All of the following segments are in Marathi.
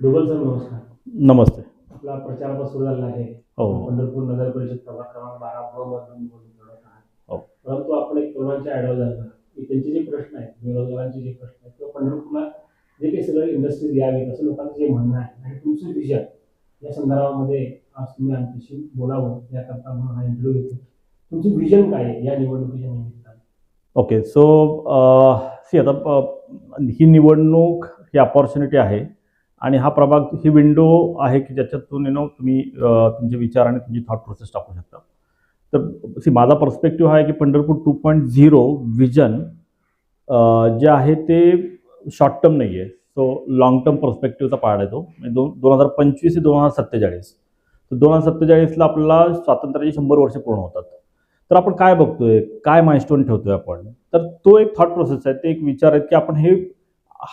डुबल सर नमस्कार. नमस्ते. आपला प्रचार आता सुरू झाला आहे. हो. पंढरपूर नगर परिषद प्रभाग क्रमांक बारा ब मधून निवडणूक लढवत आहात. हो. परंतु आपण एक तरुणांच्या आयडिया झाला की त्यांचे जे प्रश्न आहेत बेरोजगारांचे जे प्रश्न आहेत किंवा पंढरपूरला जे काही सगळं इंडस्ट्रीज यावी असं लोकांचं जे म्हणणं आहे आणि तुमचं विजन या संदर्भामध्ये आज तुम्ही आमच्याशी बोलावं याकरता म्हणून हा इंटरव्ह्यू घेतो तुमचं विजन काय आहे? या निवडणुकीच्या निमित्तानं. ओके सो सी आता अ, ही निवडणूक ही अपॉर्च्युनिटी आहे. आणि हा प्रभाग ही विंडो आहे की ज्याच्यातून यु नो तुम्ही तुमचे विचार आणि तुमची थॉट प्रोसेस टाकू शकता. तर सी माझा पर्स्पेक्टिव्ह आहे की Pandharpur two point zero vision जे आहे ते शॉर्ट टर्म नाही आहे सो लॉंग टर्म पर्स्पेक्टिव्हचा पार्ट आहे तो. म्हणजे दोन दोन हजार पंचवीस ते दोन हजार सत्तेचाळीस. तर दोन हजार सत्तेचाळीसला आपल्याला स्वातंत्र्याची शंभर वर्ष पूर्ण होतात. तर आपण काय बघतोय? काय मायस्टोन ठेवतोय आपण? तर तो एक थॉट प्रोसेस आहे. ते एक विचार आहेत की आपण हे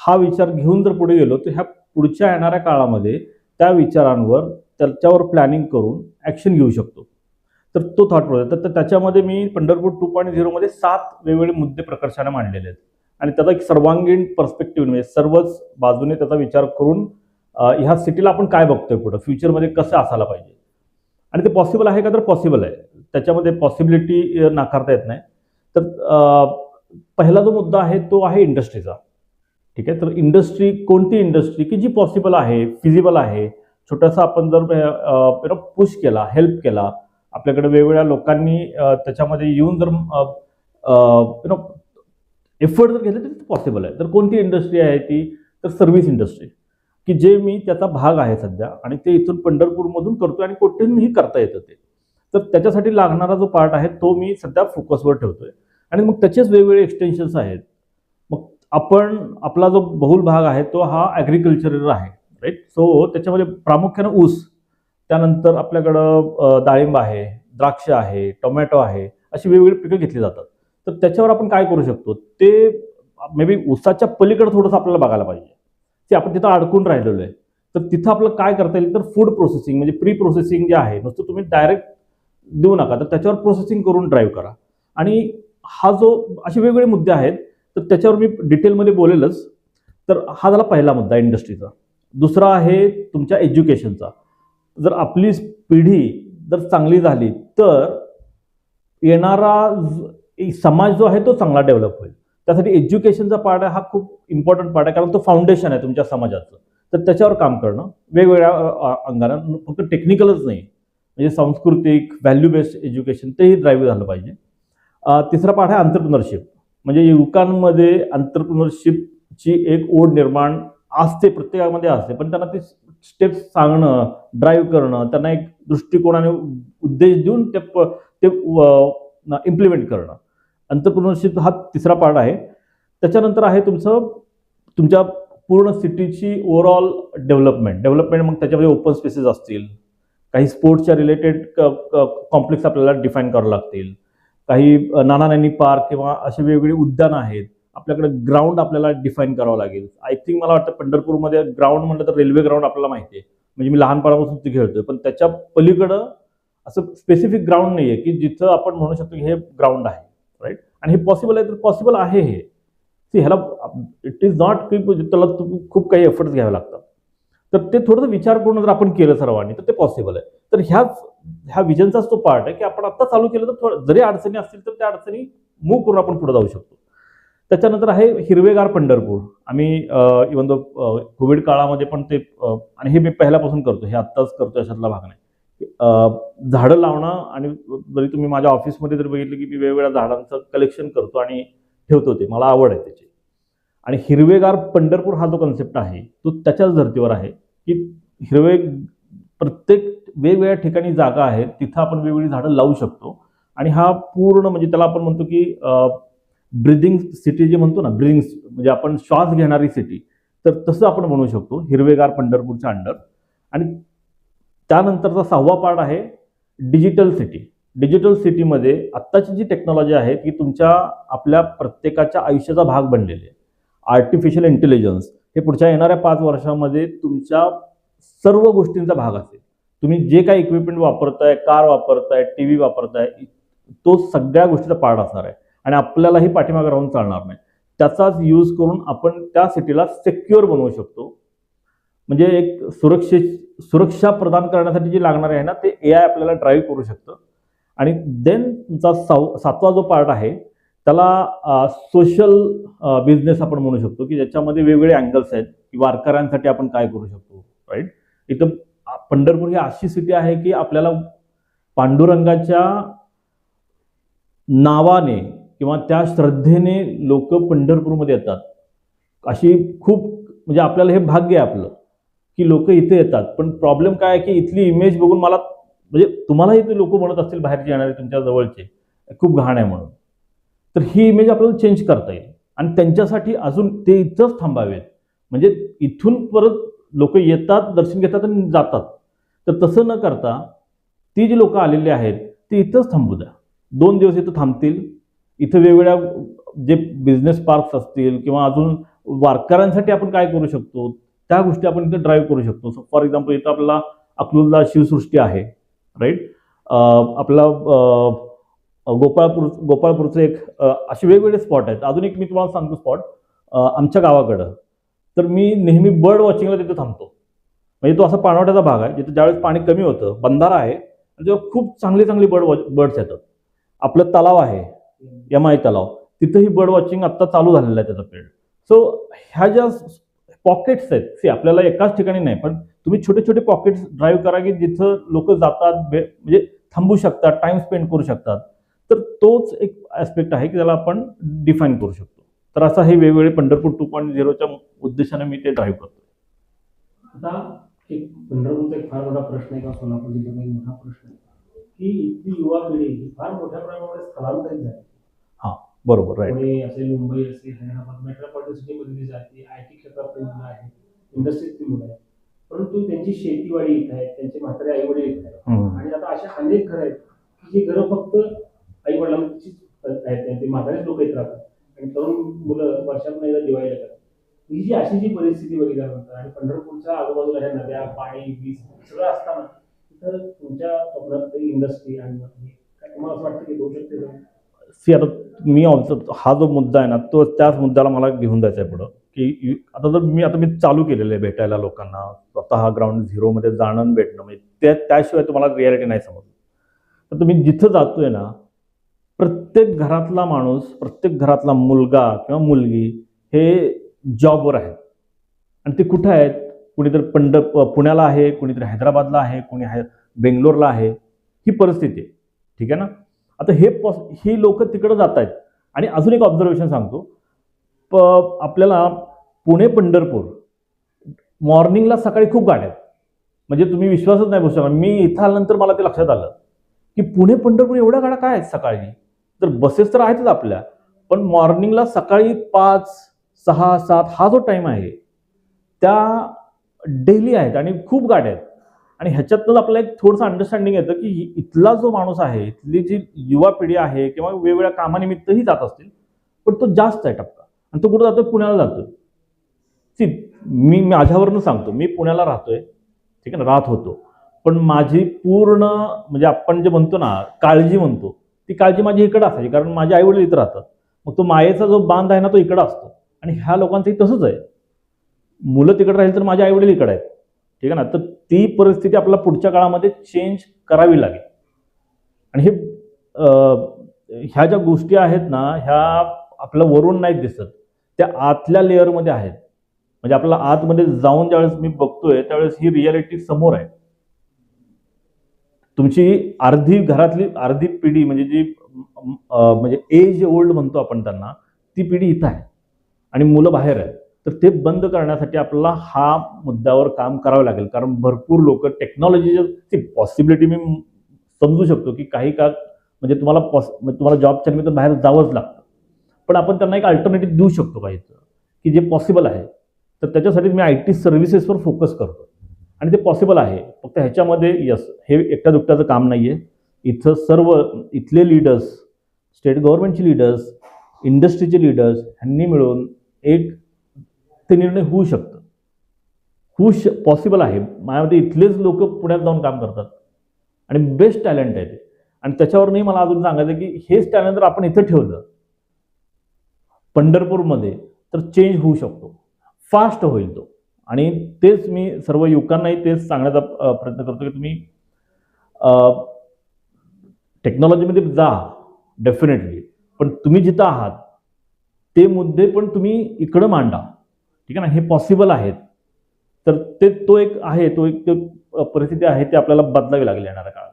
हा विचार घेऊन जर पुढे गेलो तर ह्या पुढच्या येणाऱ्या काळामध्ये त्या विचारांवर त्याच्यावर प्लॅनिंग करून ॲक्शन घेऊ शकतो. तर तो थॉट प्रोसेस तर त्याच्यामध्ये मी पंढरपूर टू पॉईंट झिरोमध्ये सात वेगवेगळे मुद्दे प्रकर्षाने मांडलेले आहेत. आणि त्याचा एक सर्वांगीण पर्स्पेक्टिव्ह म्हणजे सर्वच बाजूने त्याचा विचार करून ह्या सिटीला आपण काय बघतोय पुढं? फ्युचरमध्ये कसं असायला पाहिजे? आणि ते पॉसिबल आहे का तर पॉसिबल आहे. त्याच्यामध्ये पॉसिबिलिटी नाकारता येत नाही. तर पहिला जो मुद्दा आहे तो आहे इंडस्ट्रीचा ठीक आहे? तर इंडस्ट्री कोणती इंडस्ट्री की जी पॉसिबल आहे फिजिबल आहे छोटासा आपण जर पुश केला हेल्प केला आपल्याकडे वेगवेगळ्या लोकांनी त्याच्यामध्ये येऊन जर नो एफर्ट जर घेतले तर पॉसिबल आहे. तर कोणती इंडस्ट्री आहे ती? तर सर्व्हिस इंडस्ट्री की जे मी त्याचा भाग आहे सध्या आणि ते इथून पंढरपूरमधून करतोय आणि कुठूनही करता येतं ते. तर त्याच्यासाठी लागणारा जो पार्ट आहे तो मी सध्या फोकसवर ठेवतोय. आणि मग त्याचेच वेगवेगळे एक्सटेन्शन्स आहेत. आपण आपला जो बहुल भाग आहे तो हा ॲग्रिकल्चरल आहे राईट सो त्याच्यामध्ये प्रामुख्यानं ऊस त्यानंतर आपल्याकडं डाळिंब आहे द्राक्ष आहे टोमॅटो आहे अशी वेगवेगळी पिकं घेतली जातात. तर त्याच्यावर आपण काय करू शकतो? ते मे बी ऊसाच्या पलीकडे थोडंसं आपल्याला बघायला पाहिजे. ते आपण तिथं अडकून राहिलेलो आहे. तर तिथं आपलं काय करता येईल? तर फूड प्रोसेसिंग म्हणजे प्री प्रोसेसिंग जे आहे नुसतं तुम्ही डायरेक्ट देऊ नका. तर त्याच्यावर प्रोसेसिंग करून ड्राईव्ह करा. आणि हा जो असे वेगवेगळे मुद्दे आहेत तर त्याच्यावर मी डिटेलमध्ये बोलेलच. तर हा झाला पहिला मुद्दा इंडस्ट्रीचा. दुसरा आहे तुमच्या एज्युकेशनचा. जर आपली पिढी जर चांगली झाली तर येणारा समाज जो आहे तो चांगला डेव्हलप होईल. त्यासाठी एज्युकेशनचा पार्ट आहे हा खूप इम्पॉर्टंट पार्ट आहे कारण तो फाउंडेशन आहे तुमच्या समाजाचं. तर त्याच्यावर काम करणं. वेगवेगळ्या अ, अंगानं फक्त टेक्निकलच नाही. म्हणजे सांस्कृतिक व्हॅल्यू बेस्ड एज्युकेशन तेही ड्राईव्ह झालं पाहिजे. तिसरा पाठ आहे अंतरप्रिनरशिप म्हणजे युवकांमध्ये अंतरप्रिनरशिपची एक ओढ निर्माण असते प्रत्येकामध्ये असते. पण त्यांना ते स्टेप्स सांगणं ड्राईव्ह करणं त्यांना एक दृष्टिकोनाने उद्देश देऊन ते प- ते इम्प्लिमेंट करणं. अंतरप्रिनरशिप हा तिसरा पार्ट आहे. त्याच्यानंतर आहे तुमचं तुमच्या पूर्ण सिटीची ओव्हरऑल डेव्हलपमेंट डेव्हलपमेंट मग त्याच्यामध्ये ओपन स्पेसेस असतील. काही स्पोर्ट्सच्या रिलेटेड कॉम्प्लेक्स आपल्याला डिफाईन करावं लागतील. काही नानानानी नाना नानी पार्क किंवा अशी वेगवेगळी उद्यानं आहेत. आपल्याकडे ग्राउंड आपल्याला डिफाईन करावं लागेल. आय थिंक मला वाटतं पंढरपूरमध्ये ग्राउंड म्हटलं तर रेल्वे ग्राउंड आपल्याला माहिती आहे. म्हणजे मी लहानपणापासून ते खेळतोय. पण त्याच्या पलीकडं असं स्पेसिफिक ग्राउंड नाही आहे की जिथं आपण म्हणू शकतो की हे ग्राउंड आहे. राईट आणि हे पॉसिबल आहे तर पॉसिबल आहे हे. See, ह्याला इट इज नॉट की त्याला खूप काही एफर्ट्स घ्यावे लागतात. तर ते थोडंसं विचार जर आपण केलं सर्वांनी तर ते पॉसिबल आहे. तर ह्याच ह्या विजनचाच तो पार्ट आहे की आपण आत्ता चालू केलं तर थोडं जरी अडचणी असतील तर त्या अडचणी मूव्ह करून आपण पुढे जाऊ शकतो. त्याच्यानंतर आहे हिरवेगार पंढरपूर. आम्ही इवन दो कोविड काळामध्ये पण ते आणि हे मी पहिल्यापासून करतो हे आत्ताच करतो अशातला भाग नाही. झाडं लावणं आणि जरी तुम्ही माझ्या ऑफिसमध्ये जर बघितलं की मी वेगवेगळ्या झाडांचं कलेक्शन करतो आणि ठेवतो ते मला आवड आहे त्याची. आणि हिरवेगार पंढरपूर हा जो कन्सेप्ट आहे तो त्याच्याच धर्तीवर आहे. की हिरवे प्रत्येक वेगवेगळ्या ठिकाणी जागा आहेत तिथं आपण वेगवेगळी झाडं लावू शकतो. आणि हा पूर्ण म्हणजे त्याला आपण म्हणतो की ब्रिदिंग सिटी जे म्हणतो ना ब्रिदिंग म्हणजे आपण श्वास घेणारी सिटी तर तसं आपण म्हणू शकतो हिरवेगार पंढरपूरच्या अंडर आणि त्यानंतरचा सहावा पार्ट आहे डिजिटल सिटी डिजिटल सिटीमध्ये आत्ताची जी टेक्नॉलॉजी आहे ती तुमच्या आपल्या प्रत्येकाच्या आयुष्याचा भाग बनलेली आहे. आर्टिफिशियल इंटेलिजन्स हे पुढच्या येणाऱ्या पाच वर्षामध्ये तुमच्या सर्व गोष्टींचा भाग असेल. तुम्ही जे काही इक्विपमेंट वापरताय कार वापरताय टी व्ही वापरताय तो सगळ्या गोष्टीचा पार्ट असणार आहे. आणि आपल्यालाही पाठीमागे राहून चालणार नाही. त्याचाच यूज करून आपण त्या सिटीला सेक्युअर बनवू शकतो. म्हणजे एक सुरक्षे सुरक्षा प्रदान करण्यासाठी जे लागणार आहे ना ते ए आय आपल्याला ड्राईव्ह करू शकतं. आणि देन तुमचा साव सातवा जो पार्ट आहे त्याला सोशल बिझनेस आपण म्हणू शकतो की ज्याच्यामध्ये वेगवेगळे अँगल्स आहेत की वारकऱ्यांसाठी आपण काय करू शकतो राईट इथं पंढरपूर ही अशी सिटी आहे की आपल्याला पांडुरंगाच्या नावाने किंवा त्या श्रद्धेने लोक पंढरपूरमध्ये येतात. अशी खूप म्हणजे आपल्याला हे भाग्य आहे आपलं की लोक इथे येतात. पण प्रॉब्लेम काय आहे की इथली इमेज बघून मला म्हणजे तुम्हालाही ते लोक म्हणत असतील बाहेरचे येणारे तुमच्या जवळचे खूप घाण आहे म्हणून. तर ही इमेज आपल्याला चेंज करता येईल. आणि त्यांच्यासाठी अजून ते इथंच थांबावेत. म्हणजे इथून परत लोक येतात दर्शन घेतात आणि जातात. तर तसं न करता ती जी लोकं आलेली आहेत ती इथंच थांबू द्या. दोन दिवस इथं थांबतील. इथं वेगवेगळ्या जे बिझनेस पार्क्स असतील किंवा अजून वारकऱ्यांसाठी आपण काय करू शकतो त्या गोष्टी आपण इथं ड्राईव्ह करू शकतो. सो फॉर एक्झाम्पल इथं आपल्याला अकलूजला शिवसृष्टी आहे राईट आपला गोपाळपूर गोपाळपूरचं एक असे वेगवेगळे स्पॉट आहेत. अजून एक मी तुम्हाला सांगतो स्पॉट आमच्या गावाकडं. तर मी नेहमी बर्ड वॉचिंगला तिथे थांबतो. म्हणजे तो असा पाणवठ्याचा भाग आहे जिथे ज्यावेळेस पाणी कमी होतं बंधारा आहे आणि तेव्हा खूप चांगली चांगली बर्ड वॉच बर्ड्स येतात. आपलं तलाव आहे यम आय तलाव. तिथंही बर्ड वॉचिंग आत्ता चालू झालेलं आहे त्याचा पिरियड सो ह्या ज्या पॉकेट्स आहेत सी आपल्याला एकाच ठिकाणी नाही पण तुम्ही छोटे छोटे पॉकेट्स ड्राईव्ह करा की जिथं लोक जातात बे म्हणजे थांबू शकतात टाइम स्पेंड करू शकतात. तोच एक ॲस्पेक्ट आहे की त्याला आपण डिफाईन करू शकतो. तर असा हे वेगवेगळे पंढरपूर टू पॉईंट झिरोच्या उद्देशाने मी ते ड्राईव्ह करतो आता एक पंढरपूरचा एक फार मोठा प्रश्न आहे किंवा सोलापूर जिल्ह्याचा एक मोठा प्रश्न आहे की इथली युवा पिढी ही फार मोठ्या प्रमाणामध्ये स्थलांतरित झाली. बरोबर राईट पुणे असेल मुंबई असेल हैदराबाद मेट्रोपॉलिटन सिटीमध्ये जाते आय टी क्षेत्रातली मुलं आहेत इंडस्ट्रीतली मुलं आहेत. परंतु त्यांची शेतीवाडी इथं आहे त्यांचे म्हातारे आई वडील इथं आहेत. आणि आता अशा अनेक घरं आहेत की जी घरं फक्त आई वडिलांची आहेत ते म्हातारेच लोक येत राहतात. आणि तरुण मुलं वर्षातून एकदा दिवाळीला करतात ही जी अशी जी परिस्थिती बघितल्यानंतर आणि पंढरपूरच्या आजूबाजूला ह्या नद्या पाणी वीज सगळं असताना तिथं तुमच्या स्वप्नात इंडस्ट्री आणि तुम्हाला असं वाटतं की होऊ शकते सी आता मी ऑब्झर्व हा जो मुद्दा आहे ना तो त्याच मुद्द्याला मला घेऊन जायचा आहे पुढं. की आता जर मी आता मी चालू केलेलं आहे भेटायला लोकांना स्वतः ग्राउंड झिरोमध्ये जाणं भेटणं म्हणजे त्या त्याशिवाय तुम्हाला रियालिटी नाही समजत. तर तुम्ही जिथं जातोय ना प्रत्येक घरातला माणूस प्रत्येक घरातला मुलगा किंवा मुलगी हे जॉबवर आहेत. आणि ते कुठं आहेत? कुणीतरी पंड पुण्याला आहे कुणीतरी हैदराबादला आहे कुणी है बेंगलोरला आहे. ही परिस्थिती आहे. ठीक आहे ना? आता हे पॉस ही लोक तिकडं जात आहेत. आणि अजून एक ऑब्झर्वेशन सांगतो. प आपल्याला पुणे पंढरपूर मॉर्निंगला सकाळी खूप गाड्या आहेत. म्हणजे तुम्ही विश्वासच नाही बसू शकणार मी इथं आल्यानंतर मला ते लक्षात आलं की पुणे पंढरपूर एवढ्या गाड्या काय आहेत सकाळी? तर बसेस तर आहेतच आपल्या पण मॉर्निंगला सकाळी पाच सहा सात हा जो टाईम आहे त्या डेली आहेत आणि खूप गाड्या आहेत. आणि ह्याच्यातनं आपल्याला एक थोडंसं अंडरस्टँडिंग येतं की इथला जो माणूस आहे इथली जी युवा पिढी आहे किंवा वेगवेगळ्या कामानिमित्तही जात असतील पण तो जास्त आहे टप्पा. आणि तो कुठं जातो पुण्याला जातो सी मी माझ्यावरनं सांगतो मी पुण्याला राहतोय ठीक आहे ना? राहत होतो. पण माझी पूर्ण म्हणजे आपण जे म्हणतो ना काळजी म्हणतो ती काळजी माझी इकडं असायची कारण माझे आईवडील इथं राहतात. मग तो मायेचा जो बांध आहे ना तो इकडं असतो. आणि ह्या लोकांचंही तसंच आहे. मुलं तिकडं राहील तर माझे आईवडील इकडं आहेत. ठीक आहे ना? तर ती परिस्थिती आपल्याला पुढच्या काळामध्ये चेंज करावी लागेल. आणि हे ह्या ज्या गोष्टी आहेत ना ह्या आपल्या वरून नाहीत दिसत. त्या आतल्या लेअरमध्ये आहेत. म्हणजे आपल्याला आतमध्ये जाऊन ज्यावेळेस मी बघतोय त्यावेळेस ही रियालिटी समोर आहे. तुमची अर्धी घरातली अर्धी पिढी म्हणजे जी म्हणजे एज ओल्ड म्हणतो आपण त्यांना ती पिढी इथं आहे. आणि मुलं बाहेर आहेत. तर ते बंद करण्यासाठी आपल्याला हा मुद्द्यावर काम करावं लागेल. कारण भरपूर लोक टेक्नॉलॉजीची पॉसिबिलिटी मी समजू शकतो की काही काळ म्हणजे तुम्हाला पॉस म्हणजे तुम्हाला जॉबच्या निमित्त बाहेर जावंच लागतं. पण आपण त्यांना एक अल्टरनेटिव्ह देऊ शकतो काही की जे पॉसिबल आहे. तर त्याच्यासाठी मी आय टी सर्व्हिसेसवर फोकस करतो आणि ते पॉसिबल आहे. फक्त ह्याच्यामध्ये यस हे एकट्या दुकट्याचं काम नाही आहे इथं सर्व इथले लीडर्स स्टेट गव्हर्नमेंटचे लीडर्स इंडस्ट्रीचे लीडर्स ह्यांनी मिळून एक ते निर्णय होऊ शकतं. होऊ श पॉसिबल आहे. माझ्यामध्ये इथलेच लोक पुण्यात जाऊन काम करतात. आणि बेस्ट टॅलेंट आहे ते. आणि त्याच्यावरूनही मला अजून सांगायचं की हेच टॅलेंट जर आपण इथं ठेवलं पंढरपूरमध्ये तर चेंज होऊ शकतो. फास्ट होईल तो. आणि तेच मी सर्व युवकांनाही तेच सांगण्याचा प्रयत्न करतो की तुम्ही टेक्नॉलॉजीमध्ये जा डेफिनेटली पण तुम्ही जिथं आहात ते मुद्दे पण तुम्ही इकडं मांडा. ठीक आहे ना? हे पॉसिबल आहेत. तर ते तो एक आहे तो एक परिस्थिती आहे ती आपल्याला बदलावी लागेल येणाऱ्या काळात.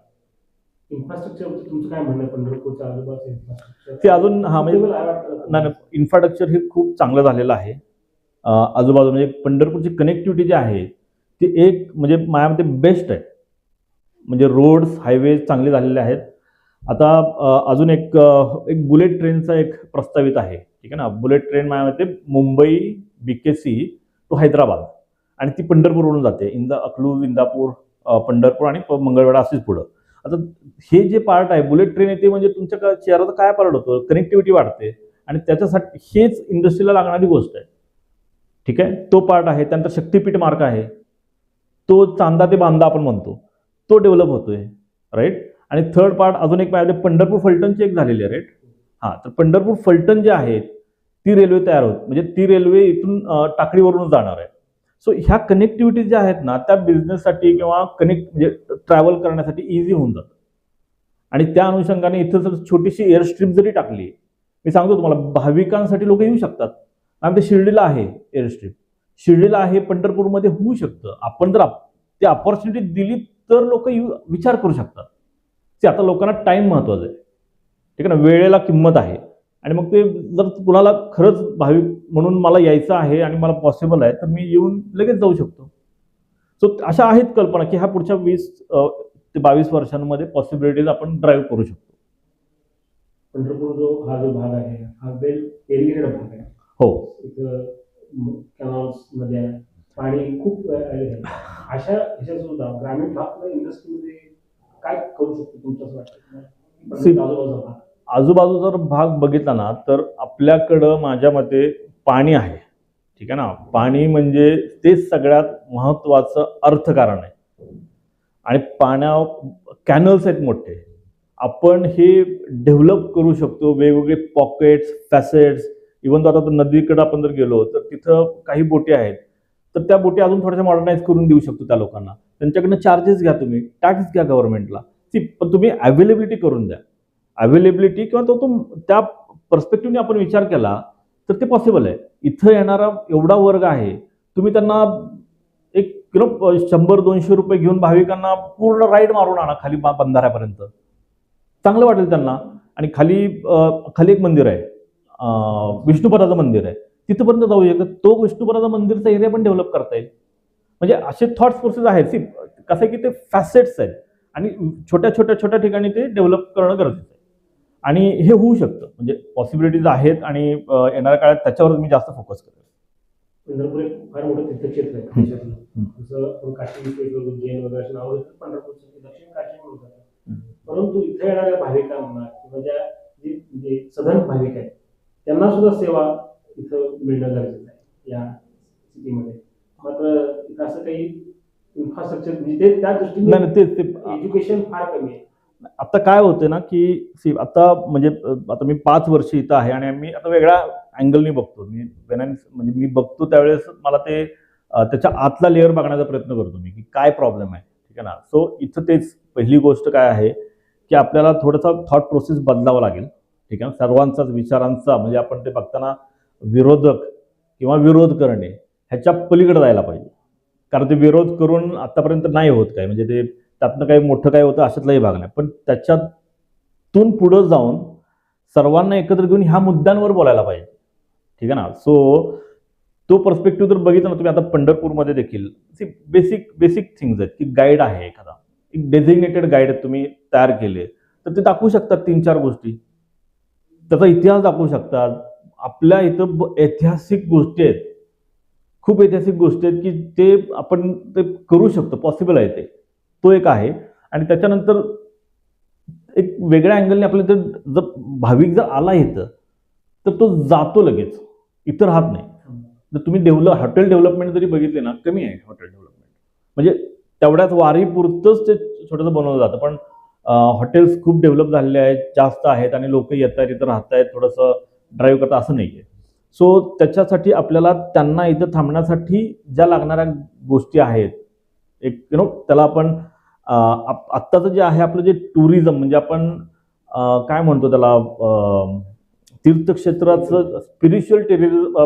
इन्फ्रास्ट्रक्चर तुमचं काय म्हणणं? पंढरपूरच्या आजूबाजूचं ते अजून हा म्हणजे नाही इन्फ्रास्ट्रक्चर हे खूप चांगलं झालेलं आहे. आजूबाजू म्हणजे पंढरपूरची कनेक्टिव्हिटी जी आहे ती एक म्हणजे माझ्यामध्ये बेस्ट आहे. म्हणजे रोड्स हायवे चांगले झालेले आहेत. आता अजून एक एक बुलेट ट्रेनचा एक प्रस्तावित आहे. ठीक आहे ना? बुलेट ट्रेन माझ्या मते Mumbai B K C to Hyderabad. आणि ती पंढरपूरवरून जाते. इंदा अकलूज इंदापूर पंढरपूर आणि प- मंगळवेढा असेच पुढं. आता हे जे पार्ट आहे बुलेट ट्रेन येते म्हणजे तुमच्या क- शहराचा काय पार्ट होतो? कनेक्टिव्हिटी वाढते. आणि त्याच्यासाठी हेच इंडस्ट्रीला लागणारी गोष्ट आहे. ठीक आहे? तो पार्ट आहे त्यानंतर शक्तीपीठ मार्ग आहे. तो चांदा ते बांदा आपण म्हणतो. तो डेव्हलप होतोय राईट आणि थर्ड पार्ट अजून एक पाहिजे पंढरपूर फलटणची एक झालेली आहे राईट हां तर पंढरपूर फलटण जे आहे ती रेल्वे तयार होत. म्हणजे ती रेल्वे इथून टाकडीवरून जाणार आहे. सो ह्या कनेक्टिव्हिटी ज्या आहेत ना त्या बिझनेससाठी किंवा कनेक्ट म्हणजे ट्रॅव्हल करण्यासाठी इझी होऊन जातं. आणि त्या अनुषंगाने इथं जर छोटीशी एअर स्ट्रीप जरी टाकली मी सांगतो तुम्हाला भाविकांसाठी लोक येऊ शकतात. आणि ते शिर्डीला आहे एअरस्ट्रीप शिर्डीला आहे पंढरपूरमध्ये होऊ शकतं. आपण जर ते अपॉर्च्युनिटी दिली तर लोक विचार करू शकतात. ते आता लोकांना टाईम महत्त्वाचा आहे. ठीक आहे ना? वेळेला किंमत आहे. आणि मग ते जर कुणाला खरंच भाविक म्हणून मला यायचं आहे आणि मला पॉसिबल आहे तर मी येऊन लगेच जाऊ शकतो. सो अशा आहेत कल्पना की ह्या पुढच्या वीस ते बावीस वर्षांमध्ये पॉसिबिलिटीज आपण ड्राईव्ह करू शकतो. पंढरपूर जो हा जो भाग आहे हा वेल एरिएटेड भाग आहे. हो. कॅनॉल्स नद्या पाणी खूप अशा ह्याच्यात सुद्धा ग्रामीण भाग इंडस्ट्रीमध्ये काय करू शकतो तुमचं असं वाटतं? See- आजूबाजूचा भाग. आजूबाजूचा जर भाग बघितला ना तर आपल्याकडं माझ्या मते पाणी आहे. ठीक आहे ना? पाणी म्हणजे तेच सगळ्यात महत्त्वाचं अर्थकारण आहे. आणि पाण्या कॅनल्स आहेत मोठे. आपण हे डेव्हलप करू शकतो वेगवेगळे पॉकेट्स फॅसेट्स इवन आता नदीकडे आपण जर गेलो तर तिथं काही बोटी आहेत. तर त्या बोटी अजून थोड्याशा मॉडर्नाईज करून देऊ शकतो त्या लोकांना. त्यांच्याकडनं चार्जेस घ्या तुम्ही टॅक्स घ्या गव्हर्नमेंटला ती पण तुम्ही अवेलेबिलिटी करून द्या. अवेलेबिलिटी किंवा तो तो त्या पर्स्पेक्टिव्हने आपण विचार केला तर ते पॉसिबल आहे. इथं येणारा एवढा वर्ग आहे तुम्ही त्यांना एक किलो शंभर दोनशे रुपये घेऊन भाविकांना पूर्ण राईड मारून आणा खाली बंधाऱ्यापर्यंत. चांगलं वाटेल त्यांना. आणि खाली खाली एक मंदिर आहे. विष्णुपदाचं मंदिर आहे. तिथपर्यंत जाऊ शकतात तो विष्णुपदाचा मंदिरचा एरिया पण डेव्हलप करता येईल. म्हणजे असे थॉट्स प्रोसेस आहेत. सी कसं आहे की ते फॅसेट्स आहेत. आणि छोट्या छोट्या छोट्या ठिकाणी ते डेव्हलप करणं गरजेचं आहे. आणि हे होऊ शकतं. म्हणजे पॉसिबिलिटीज आहेत आणि येणाऱ्या काळात त्याच्यावरच मी जास्त फोकस करेन पंढरपूर एक फार मोठं तीर्थक्षेत्र आहे. हम्म. देशातलं हम्म. जसं आपण काशी विश्वेश्वर उज्जैन वगैरे अशी नावं घेतो पंढरपूरचं दक्षिण काशी म्हणून जातात. हम्म. परंतु इथे येणाऱ्या भाविकांना किंवा ज्या जे सधन भाविक आहेत त्यांना सुद्धा सेवा इथं मिळणं गरजेचं आहे या सिटीमध्ये. मात्र इथं असं काही इन्फ्रास्ट्रक्चर म्हणजे त्या नाही दृष्टीने एज्युकेशन फार कमी आहे. आता काय होतं ना की सी आता म्हणजे आता मी पाच वर्ष इथं आहे आणि मी आता वेगळ्या अँगलनी बघतो. मी म्हणजे मी बघतो त्यावेळेस मला ते त्याच्या आतला लेअर बघण्याचा प्रयत्न करतो मी की काय प्रॉब्लेम आहे. ठीक आहे ना? सो इथं तेच पहिली गोष्ट काय आहे की आपल्याला थोडासा थॉट प्रोसेस बदलावा लागेल. ठीक आहे? ना सर्वांचाच विचारांचा म्हणजे आपण ते बघताना विरोधक किंवा विरोध करणे ह्याच्या पलीकडे जायला पाहिजे. कारण ते विरोध करून आत्तापर्यंत नाही होत काय म्हणजे ते त्यातनं काही मोठं काय होतं अशातलाही भाग नाही. पण त्याच्यातून पुढं जाऊन सर्वांना एकत्र घेऊन ह्या मुद्द्यांवर बोलायला पाहिजे. ठीक आहे ना? सो तो पर्स्पेक्टिव्ह जर बघितला ना तुम्ही आता पंढरपूरमध्ये देखील बेसिक बेसिक थिंग्स आहेत की गाईड आहे एखादा. एक डेझिग्नेटेड गाईड तुम्ही तयार केले तर ते दाखवू शकतात तीन चार गोष्टी. त्याचा इतिहास दाखवू शकतात. आपल्या इथं ब- ऐतिहासिक गोष्टी आहेत. खूप ऐतिहासिक गोष्टी आहेत की ते आपण ते करू शकतो. पॉसिबल आहे ते. तो एक आहे. आणि त्याच्यानंतर एक वेगळ्या अँगलने आपल्या इथं जर भाविक जर आला इथं तर तो जातो लगेच. इतर राहत नाही. जर तुम्ही डेव्हलप हॉटेल डेव्हलपमेंट जरी बघितले ना कमी आहे हॉटेल डेव्हलपमेंट म्हणजे तेवढ्याच वारीपुरतंच ते छोटंसं बनवलं जातं. पण हॉटेल्स खूप डेव्हलप झालेले आहेत जास्त आहेत आणि लोक येत आहेत इथं राहत आहेत थोडंसं ड्राईव्ह करतात असं नाही आहे सो त्याच्यासाठी आपल्याला त्यांना इथं थांबण्यासाठी ज्या लागणाऱ्या गोष्टी आहेत एक यु नो त्याला आपण आप- आत्ताचं जे आहे आपलं जे टुरिझम म्हणजे आपण काय म्हणतो त्याला तीर्थक्षेत्राचं स्पिरिच्युअल टेरिझम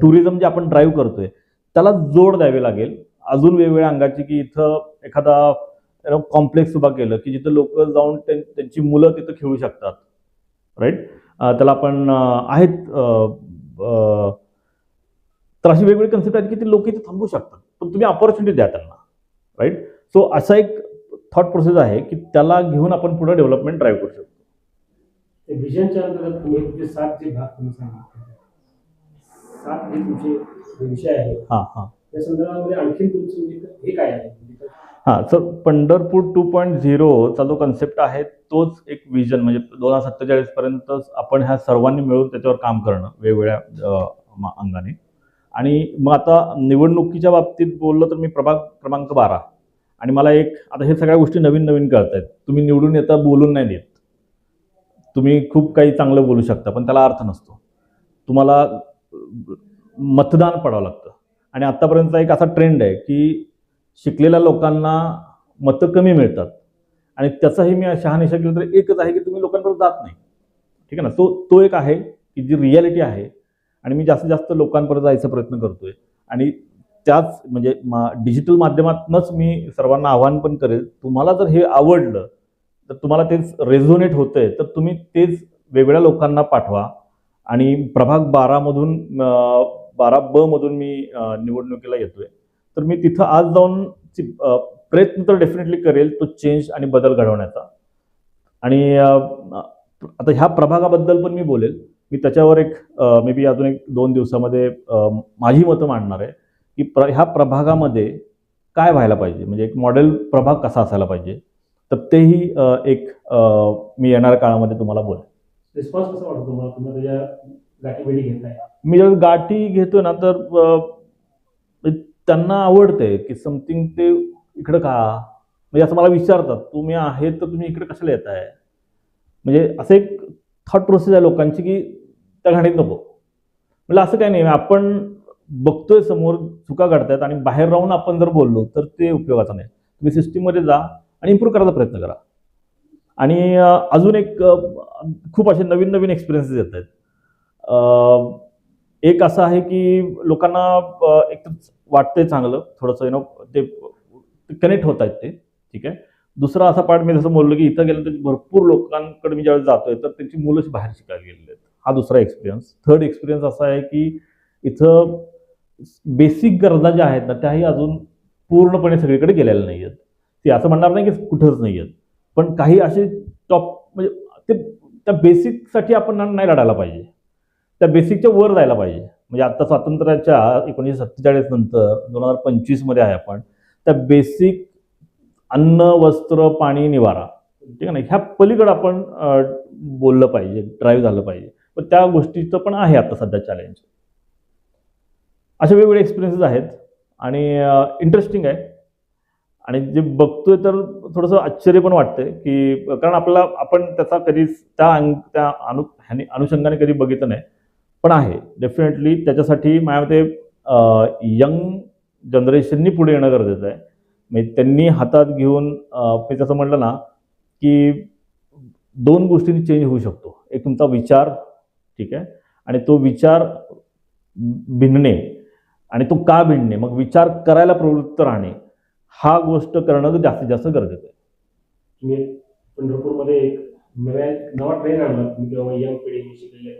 टुरिझम जे आपण ड्राईव्ह करतोय त्याला जोड द्यावी लागेल. अजून वेगवेगळ्या अंगाची की इथं एखादा कॉम्प्लेक्स उभा केलं की जिथं लोक जाऊन त्यां- त्यांची मुलं तिथं खेळू शकतात. राईट त्याला आपण आहेत तर अशी वेगवेगळी कन्सेप्ट आहेत की ते लोक इथे थांबू शकतात. पण तुम्ही ऑपॉर्च्युनिटी द्या त्यांना. राईट सो असा एक थॉट प्रोसेस आहे की त्याला घेऊन आपण पुढे डेव्हलपमेंट ड्राईव्ह करू शकतो. विजनच्या अंतर्गत सात जे भाग तुम्ही सांगितले सात जे तुमचे विषय आहेत. हां हां. त्या संदर्भामध्ये आणखी तुमचं म्हणजे हे काय आहे? म्हणजे हां सर पंढरपूर टू पॉईंट झिरोचा जो कन्सेप्ट आहे तोच एक विजन म्हणजे दोन हजार सत्तेचाळीसपर्यंत आपण ह्या सर्वांनी मिळून त्याच्यावर काम करणं वेगवेगळ्या मा- अंगाने. आणि मग आता निवडणुकीच्या बाबतीत बोललं तर मी प्रभाग क्रमांक बारा. आणि मला एक आता हे सगळ्या गोष्टी नवीन नवीन कळत आहेत तुम्ही निवडून येता बोलून नाही देत. तुम्ही खूप काही चांगलं बोलू शकता पण त्याला अर्थ नसतो. तुम्हाला मतदान पडावं लागतं. आणि आत्तापर्यंतचा एक असा ट्रेंड आहे की शिकलेल्या लोकांना मतं कमी मिळतात. आणि त्याचाही मी शहानिशा केलं तर एकच आहे की तुम्ही लोकांपर्यंत जात नाही. ठीक आहे ना? तो तो एक आहे की जी रियालिटी आहे आणि मी जास्तीत जास्त लोकांपर्यंत जायचा प्रयत्न करतोय. आणि त्याच म्हणजे मा डिजिटल माध्यमातूनच मी सर्वांना आव्हान पण करेल. तुम्हाला जर हे आवडलं तर तुम्हाला तेच रेझोनेट होतंय तर तुम्ही तेच वेगवेगळ्या लोकांना पाठवा. आणि प्रभाग बारामधून बारा ब मधून मी निवडणुकीला येतोय. तर मी तिथं आज जाऊन प्रयत्न तर डेफिनेटली करेल तो चेंज आणि बदल घडवण्याचा. आणि आता ह्या प्रभागाबद्दल पण मी बोलेल. मी त्याच्यावर एक मे बी अजून एक दोन दिवसामध्ये माझी मतं मांडणार आहे की प्र ह्या प्रभागामध्ये काय व्हायला पाहिजे? म्हणजे एक मॉडेल प्रभाग कसा असायला पाहिजे? तर तेही एक मी येणाऱ्या काळामध्ये तुम्हाला बोलेल. रिस्पॉन्स कसा वाटतो तुम्हाला? तुम्ही मी जेव्हा गाठी घेतोय ना तर त्यांना आवडतंय की समथिंग ते इकडं का? म्हणजे असं मला विचारतात तुम्ही आहेत तर तुम्ही इकडे कशाला येत आहे म्हणजे असं एक थॉट प्रोसेस आहे लोकांची की त्या घाणीत नको. म्हणजे असं काही नाही म्हणजे आपण बघतोय समोर चुका घडतायत आणि बाहेर राहून आपण जर बोललो तर ते उपयोगाचं नाही. तुम्ही सिस्टीममध्ये जा आणि इम्प्रूव्ह करायचा प्रयत्न करा. आणि अजून एक खूप असे नवीन नवीन एक्सपिरियन्सेस येत आहेत. एक असं आहे की लोकांना एक तर वाटतंय चांगलं थोडंसं यु नो ते कनेक्ट होत आहेत ते ठीक आहे? दुसरा असा पार्ट मी जसं बोललो की इथं गेल्यानंतर भरपूर लोकांकडे मी ज्यावेळेस जातोय तर त्यांची मुलं बाहेर शिकायला गेलेली आहेत. हा दुसरा एक्सपिरियन्स थर्ड एक्सपिरियन्स असा आहे की इथं बेसिक गरजा ज्या आहेत ना त्याही अजून पूर्णपणे सगळीकडे गेलेल्या नाही आहेत ते असं म्हणणार नाही की कुठंच नाही आहेत पण काही असे टॉप म्हणजे ते त्या बेसिकसाठी आपण नाही लढायला पाहिजे. त्या बेसिकच्या वर जायला पाहिजे. म्हणजे आता स्वातंत्र्याच्या एकोणीसशे सत्तेचाळीस नंतर दोन हजार पंचवीसमध्ये आहे आपण त्या बेसिक अन्न वस्त्र पाणी निवारा ठीक आहे ना ह्या पलीकडे आपण बोललं पाहिजे ड्राईव्ह झालं पाहिजे. पण त्या गोष्टीचं पण आहे आता सध्या चॅलेंज असे वेगवेगळे एक्सपिरियन्सेस आहेत आणि इंटरेस्टिंग आहे. आणि जे बघतोय तर थोडंसं आश्चर्य पण वाटतंय की कारण आपल्याला आपण त्याचा कधीच त्या अंग त्या अनु ह्याने अनुषंगाने कधी बघितलं नाही. पण आहे. डेफिनेटली त्याच्यासाठी माझ्या मते यंग जनरेशननी पुढे येणं गरजेचं आहे. म्हणजे त्यांनी हातात घेऊन मी तसं म्हटलं ना की दोन गोष्टींनी चेंज होऊ शकतो. एक तुमचा विचार ठीक आहे? आणि तो विचार भिनणे आणि तो का भिनणे? मग विचार करायला प्रवृत्त राहणे हा गोष्ट करणं जास्तीत जास्त गरजेचं आहे. तुम्ही पंढरपूरमध्ये एक नव्या नवा ट्रेन आणला. तुम्ही किंवा यंग पिढीने शिकलेल्या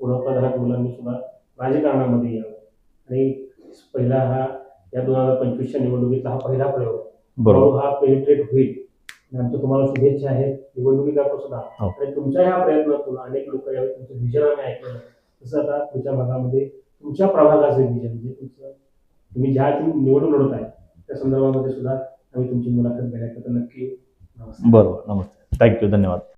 पुढापदारात मुलांनी सुद्धा राजकारणामध्ये यावं. आणि पहिला हा या दोन हजार पंचवीसच्या निवडणुकीचा हा पहिला प्रयोग. बरोबर. हा पेनिट्रेट होईल. आणि आमच्या तुम्हाला शुभेच्छा आहेत. निवडणुकीकरता सुद्धा हो. आणि तुमच्या ह्या प्रयत्नातून अनेक लोक यावेळी तुमचं आम्ही ऐकलं. तसं आता तुमच्या भागामध्ये तुमच्या प्रभागाचं विजन म्हणजे तुमचं तुम्ही ज्या निवडणूक लढत आहे त्या संदर्भामध्ये सुद्धा आम्ही तुमची मुलाखत घेण्याकरता नक्की बरोबर. नमस्ते थँक्यू धन्यवाद.